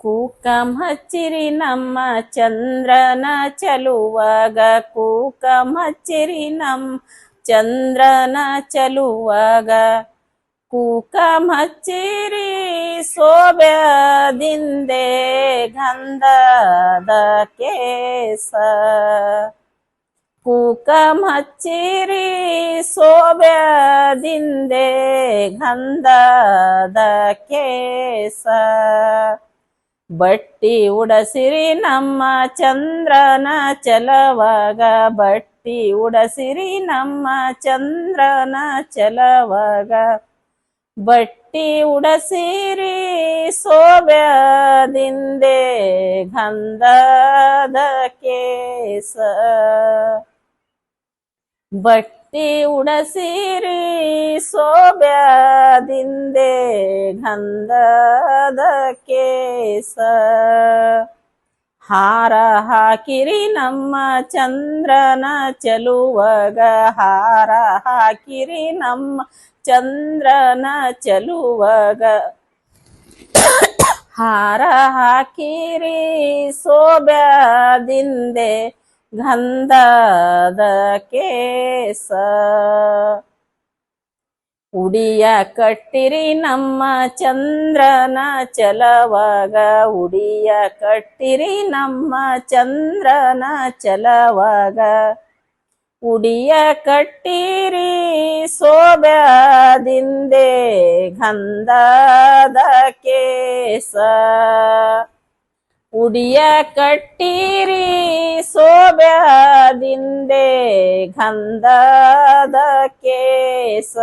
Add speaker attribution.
Speaker 1: ಕೂಕಂ ಹಚ್ಚಿರಿ ನಮ್ಮ ಚಂದ್ರನ ಚಲುವಾಗ. ಕೂಕ ಹಚ್ಚಿರಿ ನಮ್ಮ ಚಂದ್ರನ ಚಲುವಾಗ. ಕೂಕಂ ಹಚ್ಚಿರಿ ಸೋಬ್ಯದಿಂದೆ ಗಂಧದ ಕೇಸ. ಕೂಕ ಹಚ್ಚಿರಿ ಸೋಬ್ಯದಿಂದೆ ಗಂಧದ ಕೇಸ. ಬಟ್ಟಿ ಉಡಸಿರಿ ನಮ್ಮ ಚಂದ್ರನ ಚಲವಾಗ. ಬಟ್ಟಿ ಉಡಸಿರಿ ನಮ್ಮ ಚಂದ್ರನ ಚಲವಾಗ. ಬಟ್ಟಿ ಉಡಸಿರಿ ಸೋಬ್ಯದಿಂದೆ ಗಂಧದ ಕೇಸ. ಬಟ್ಟಿ ಉಡಸಿರಿ ಸೋಬ್ಯದಿಂದೆ ಗಂಧದ ಕೇಸ. ಹಾರ ಹಾಕಿರಿ ನಮ್ಮ ಚಂದ್ರನ ಚಲುವಗ. ಹಾರ ಹಾಕಿರಿ ನಮ್ಮ ಚಂದ್ರನ ಚಲುವಗ. ಹಾರ ಹಾಕಿರಿ ಸೋಬ್ಯದಿಂದೆ ಗಂಧದ ಕೇಸ. ಉಡಿಯ ಕಟ್ಟಿರಿ ನಮ್ಮ ಚಂದ್ರನ ಚಲವಾಗ. ಉಡಿಯ ಕಟ್ಟಿರಿ ನಮ್ಮ ಚಂದ್ರನ ಚಲವಾಗ. ಉಡಿಯ ಕಟ್ಟಿರಿ ಸೋಬ್ಯಾದಿಂದೇ ಗಂಧದ ಕೇಸ. ಉಡಿಯ ಕಟ್ಟೀರಿ ಸೋಬ್ಯದಿಂದೆ ಗಂಧದ ಕೇಸ.